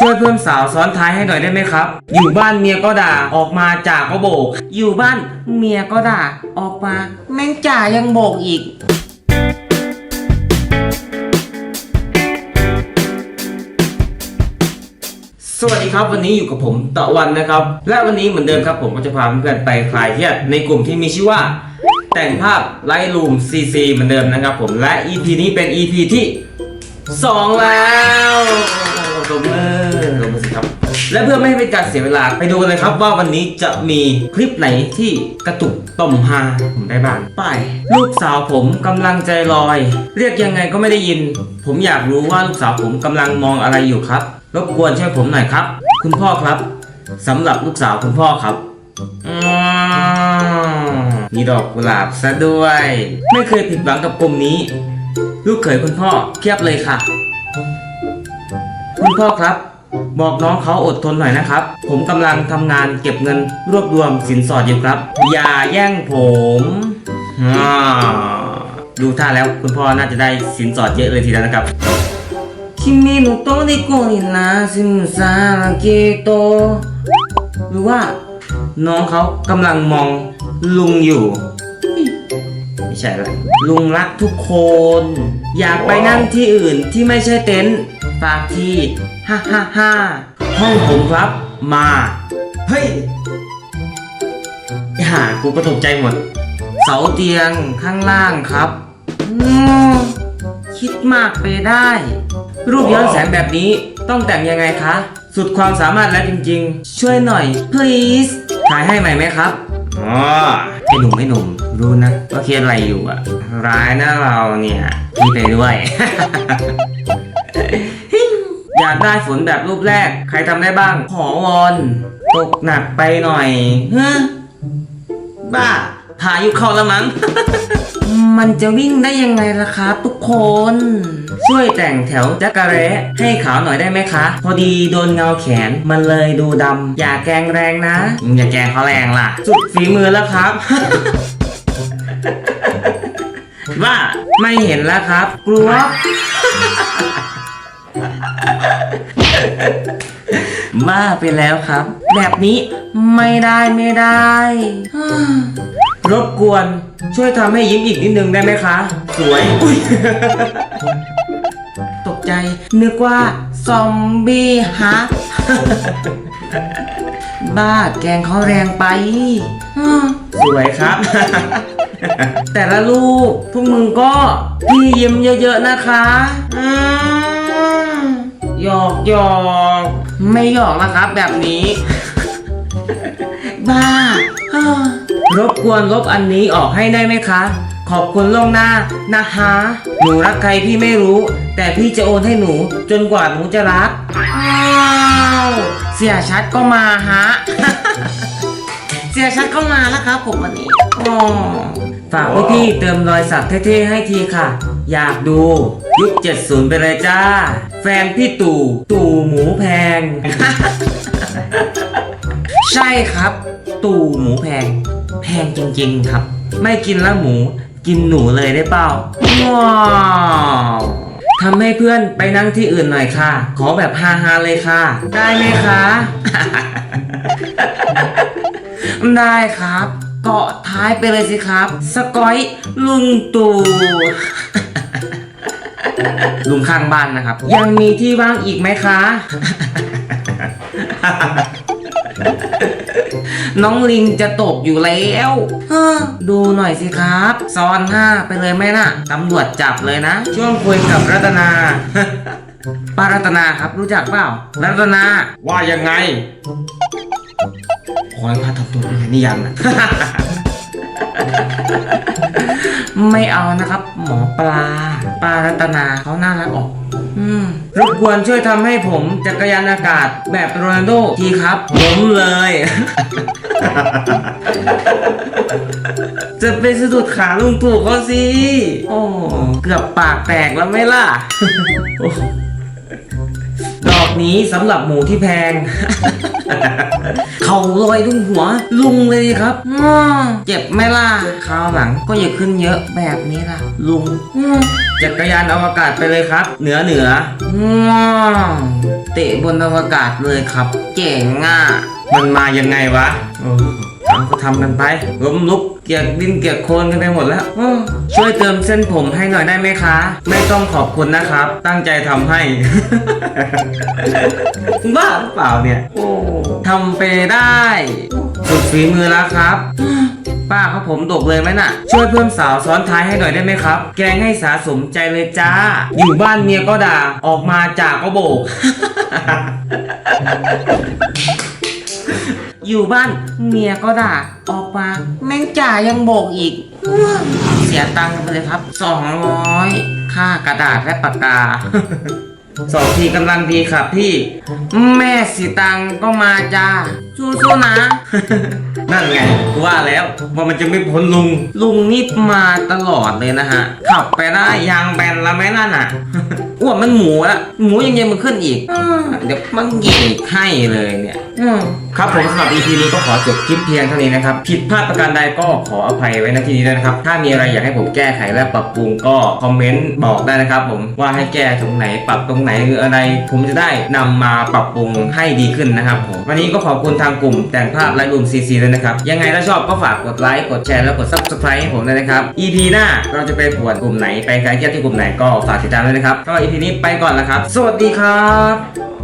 ช่วยเพิ่มสาวซ้อนท้ายให้หน่อยได้ไหมครับ อยู่บ้านเมียก็ด่าออกมาจ่าก็โบก อยู่บ้านเมียก็ด่าออกมา แม่งจ่ายังโบกอีก สวัสดีครับวันนี้อยู่กับผมตะวันนะครับ และวันนี้เหมือนเดิมครับ ผมก็จะพาเพื่อนๆไปคลายเครียดในกลุ่มที่มีชื่อว่า แต่งภาพไลท์รูม CC เหมือนเดิมนะครับ ผมและ EP นี้เป็น EP ที่ 2 แล้ว ตบมือตบมือสิครับ และเพื่อไม่ให้เป็นการเสียเวลาไปดูกันเลยครับว่าวันนี้จะมีคลิปไหนที่กระตุกต่อมฮาผมได้บ้างไปลูกสาวผมกำลังใจลอย เรียกยังไงก็ไม่ได้ยิน ผมอยากรู้ว่าลูกสาวผมกำลังมองอะไรอยู่ครับ รบกวนช่วยผมหน่อยครับ คุณพ่อครับสำหรับลูกสาวคุณพ่อครับอืมมีดอกกุหลาบซะด้วย ไม่เคยผิดหวังกับกลุ่มนี้ ลูกเขยคุณพ่อเพียบเลยค่ะ คุณพ่อครับ บอกน้องเขาอดทนหน่อยนะครับ ผมกำลังทำงานเก็บเงินรวบรวมสินสอดอยู่ครับ อย่าแย่งผมดูท่าแล้วคุณพ่อน่าจะได้สินสอดเยอะเลยทีเดียวนะครับคิมิโนโตะนิโกนินาซิมซาราเกโตหรือว่า น้องเขากำลังมองลุงอยู่ ไม่ใช่ละลุงรักทุกคน อยากไปนั่งที่อื่นที่ไม่ใช่เต็นท์ฝากที่ฮ่าฮ่าฮ่าห้องผมครับมา เฮ้ยฮ่ากูก็ตกใจหมด เสาเตียงข้างล่างครับอืมคิดมากไปได้ รูปย้อนแสงแบบนี้ต้องแต่งยังไงคะ สุดความสามารถแล้วจริงๆ ช่วยหน่อย please ถ่ายให้ใหม่ไหมครับอ๋อ ไอหนุ่มไอหนุ่มรู้นะว่าเครียดอะไรอยู่อะร้ายนะเราเนี่ยพี่ไปด้วย อยากได้ฝนแบบรูปแรก ใครทำได้บ้าง ขอวอนตกหนักไปหน่อยเฮ้บ้าพายุเข้าแล้วมั้ง มันจะวิ่งได้ยังไงล่ะครับทุกคน ช่วยแต่งแถวจักระเรให้ขาวหน่อยได้ไหมคะ พอดีโดนเงาแขนมันเลยดูดำอย่าแกงแรงนะ อย่าแกงเขาแรงล่ะ สุดฝีมือแล้วครับว่าไม่เห็นแล้วครับ กลัวบ้าไปแล้วครับ แบบนี้ไม่ได้ไม่ได้ รบกวน ช่วยทำให้ยิ้มอีกนิดนึงได้ไหมคะ สวยอุ๊ยตกใจ นึกว่าซอมบี้ฮะ บ้าแกงเขาแรงไปอืมสวยครับ แต่ละลูกพวกมึงก็พี่ยิ้มเยอะๆนะคะอืมหยอกหยอกไม่หยอกนะครับแบบนี้ บ้าเฮ้อ รบกวนลบอันนี้ออกให้ได้ไหมคะ ขอบคุณล่วงหน้านะฮะหนูรักใครพี่ไม่รู้ แต่พี่จะโอนให้หนู จนกว่าหนูจะรัก อ้าวเสียชัดก็มาฮะ เสียชัดก็มาแล้วครับผมวันนี้อ๋อฝากพี่เติมรอยสักเท่ๆให้ทีค่ะ อยากดู ยุค70 ไปเลยจ้า แฟนพี่ตู่ ตู่หมูแพง ใช่ครับ ตู่หมูแพง แพงจริงๆครับ ไม่กินล้วหมูกินหนูเลยได้เปล่าว้าวทำให้เพื่อนไปนั่งที่อื่นหน่อยค่ะ ขอแบบฮาๆเลยค่ะ ได้ไหมคะ ได้ครับ เกาะท้ายไปเลยสิครับ สกอยลุงตู่ลุงข้างบ้านนะครับ ยังมีที่ว่างอีกไหมคะ น้องลิงจะตกอยู่แล้วเฮ้อดูหน่อยสิครับซ้อนห้าไปเลยไหมน่ะตำรวจจับเลยนะ ช่วงคุยกับรัตนาป้ารัตนาครับรู้จักเปล่า รัตนาว่ายังไงขอให้พาทำตัวเป็นนี่ยังนะ ไม่เอานะครับ หมอปลา ปลารัตนาเขาน่ารักออกรบกวนช่วยทำให้ผมจักรยานอากาศแบบโรนัลโดทีครับผมเลย จะไปสะดุดขาลุงตู่เขาสิ โอ้ เกือบปากแตกแล้วไหมล่ะ ดอกนี้สำหรับหมูที่แพง เข่าลอยลุงหัว ลุงเลยครับเจ็บไหมล่ะคราวหลังก็อย่าขึ้นเยอะแบบนี้ล่ะ ลุงจักรยานอวกาศไปเลยครับ เหนือเหนือเตะบนอวกาศเลยครับเจ๋งอะมันมายังไงวะำก็ทำกันไปล้มลุกเกียกดินเกียกโคลนกันไปหมดแล้วช่วยเติมเส้นผมให้หน่อยได้ไหมคะ ไม่ต้องขอบคุณนะครับ ตั้งใจทำให้ บ้าหรือเปล่าเนี่ยทำไปได้สุดฝีมือแล้วครับป้าครับผมดกเลยไหมน่ะ ช่วยเพิ่มสาวซ้อนท้ายให้หน่อยได้ไหมครับ แกงให้สาสมใจเลยจ้า อยู่บ้านเมียก็ด่า ออกมาจากก็โบก อยู่บ้านเมียก็ด่า ออกมาแม่งจ่ายังโบกอีก เสียตังค์ไปเลยครับ 200 ค่ากระดาษและปากกา สองทีกำลังดีครับพี่ แม่สีตังก็มาจ้าสู้ๆนะ นั่นไงว่าแล้วว่ามันจะไม่พ้นลุง ลุงนี่มาตลอดเลยนะฮะ ขับไปได้ยางแบนแล้วไหมนั่นน่ะ อ้วนมันหมูละหมูยังยังมันขึ้นอีกอ่าเดี๋ยวมันเหยีกให้เลยเนี่ยอืมครับผมสำหรับ EP นี้ก็ขอจบคลิปเพียงเท่านี้นะครับ ผิดพลาดประการใดก็ขออภัยไว้ณที่นี้ด้วยนะครับ ถ้ามีอะไรอยากให้ผมแก้ไขและปรับปรุงก็คอมเมนต์บอกได้นะครับ ผมว่าให้แก้ตรงไหนปรับตรงไหนหรืออะไร ผมจะได้นำมาปรับปรุงให้ดีขึ้นนะครับผมวันนี้ก็ขอบคุณทางกลุ่มแต่งภาพไลท์รูมซีซีด้วยนะครับ ยังไงถ้าชอบก็ฝากกดไลค์กดแชร์แล้วกด subscribe ให้ผมด้วยนะครับ EP หน้าเราจะไปปวดกลุ่มไหนไปใครเที่ยวที่กลุ่มไหนก็ฝากติดตามด้วยนะครับก็ EP นี้ไปก่อนละครับ สวัสดีครับ